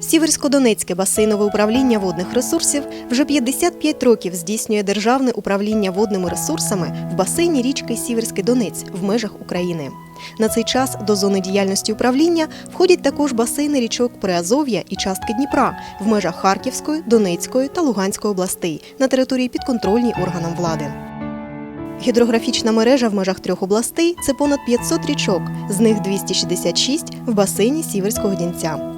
Сіверсько-Донецьке басейнове управління водних ресурсів вже 55 років здійснює державне управління водними ресурсами в басейні річки Сіверський Донець в межах України. На цей час до зони діяльності управління входять також басейни річок Приазов'я і частки Дніпра в межах Харківської, Донецької та Луганської областей на території підконтрольній органам влади. Гідрографічна мережа в межах трьох областей це понад 500 річок, з них 266 в басейні Сіверського Дінця.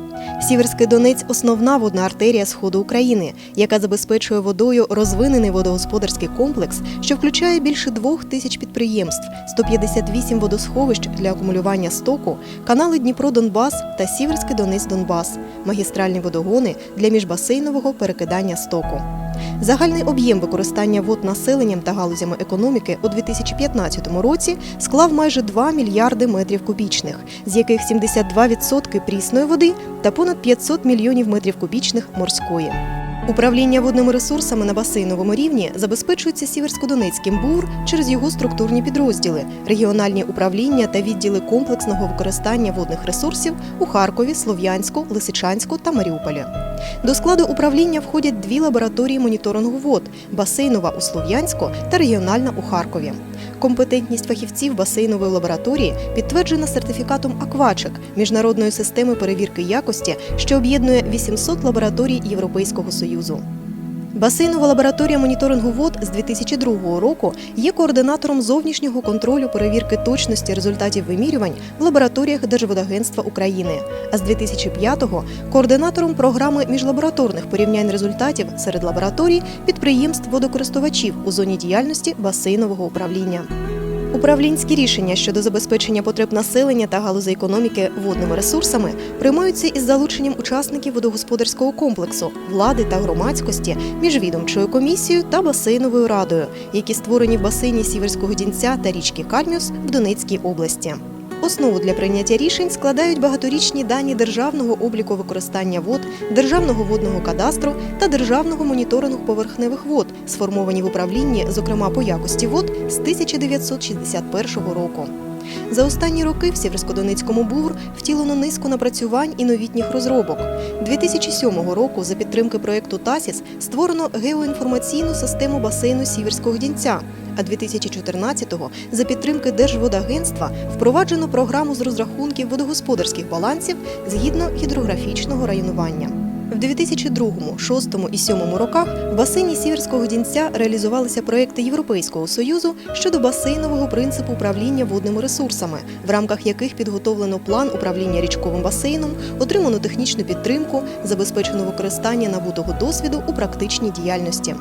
Сіверський Донець основна водна артерія сходу України, яка забезпечує водою розвинений водогосподарський комплекс, що включає більше двох тисяч підприємств, 158 водосховищ для акумулювання стоку, канали Дніпро-Донбас та Сіверський Донець-Донбас, магістральні водогони для міжбасейнового перекидання стоку. Загальний об'єм використання вод населенням та галузями економіки у 2015 році склав майже 2 мільярди метрів кубічних, з яких 72% прісної води та понад 500 мільйонів метрів кубічних морської. Управління водними ресурсами на басейновому рівні забезпечується Сіверсько-Донецьким БУР через його структурні підрозділи, регіональні управління та відділи комплексного використання водних ресурсів у Харкові, Слов'янську, Лисичанську та Маріуполі. До складу управління входять дві лабораторії моніторингу вод басейнова у Слов'янську та регіональна у Харкові. Компетентність фахівців басейнової лабораторії підтверджена сертифікатом Аквачек міжнародної системи перевірки якості, що об'єднує 800 лабораторій Європейського союзу. Басейнова лабораторія моніторингу вод з 2002 року є координатором зовнішнього контролю перевірки точності результатів вимірювань в лабораторіях Держводагентства України, а з 2005-го – координатором програми міжлабораторних порівнянь результатів серед лабораторій підприємств водокористувачів у зоні діяльності басейнового управління. Управлінські рішення щодо забезпечення потреб населення та галузей економіки водними ресурсами приймаються із залученням учасників водогосподарського комплексу, влади та громадськості, міжвідомчою комісією та басейновою радою, які створені в басейні Сіверського Дінця та річки Кальміус в Донецькій області. Основу для прийняття рішень складають багаторічні дані державного обліку використання вод, державного водного кадастру та державного моніторингу поверхневих вод, сформовані в управлінні, зокрема по якості вод з 1961 року. За останні роки в Сєвєрсько-Донецькому БУР втілено низку напрацювань і новітніх розробок. 2007 року за підтримки проєкту ТАСІС створено геоінформаційну систему басейну Сіверського Дінця. А 2014-го за підтримки Держводагентства впроваджено програму з розрахунків водогосподарських балансів згідно гідрографічного районування. В 2002, 2006 і 2007 роках в басейні Сіверського Дінця реалізувалися проекти Європейського союзу щодо басейнового принципу управління водними ресурсами, в рамках яких підготовлено план управління річковим басейном, отримано технічну підтримку, забезпечено використання набутого досвіду у практичній діяльності.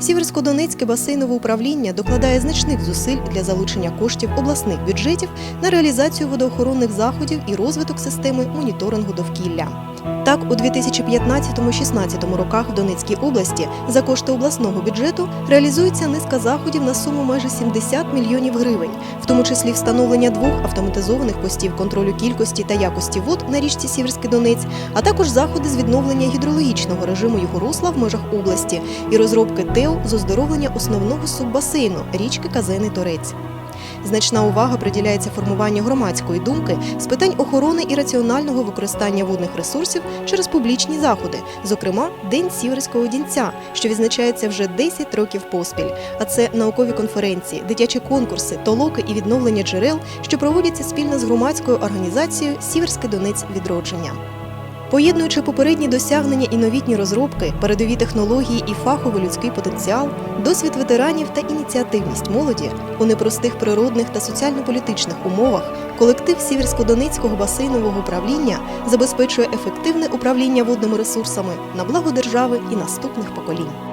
Сіверсько-Донецьке басейнове управління докладає значних зусиль для залучення коштів обласних бюджетів на реалізацію водоохоронних заходів і розвиток системи моніторингу довкілля. Так, у 2015-16 роках в Донецькій області за кошти обласного бюджету реалізується низка заходів на суму майже 70 мільйонів гривень, в тому числі встановлення двох автоматизованих постів контролю кількості та якості вод на річці Сіверський Донець, а також заходи з відновлення гідрологічного режиму його русла в межах області і розробки ТЕО з оздоровлення основного суббасейну річки Казений Торець. Значна увага приділяється формуванню громадської думки з питань охорони і раціонального використання водних ресурсів через публічні заходи, зокрема День Сіверського Дінця, що відзначається вже 10 років поспіль. А це наукові конференції, дитячі конкурси, толоки і відновлення джерел, що проводяться спільно з громадською організацією Сіверський Донець відродження. Поєднуючи попередні досягнення і новітні розробки, передові технології і фаховий людський потенціал, досвід ветеранів та ініціативність молоді у непростих природних та соціально-політичних умовах, колектив Сіверсько-Донецького басейнового управління забезпечує ефективне управління водними ресурсами на благо держави і наступних поколінь.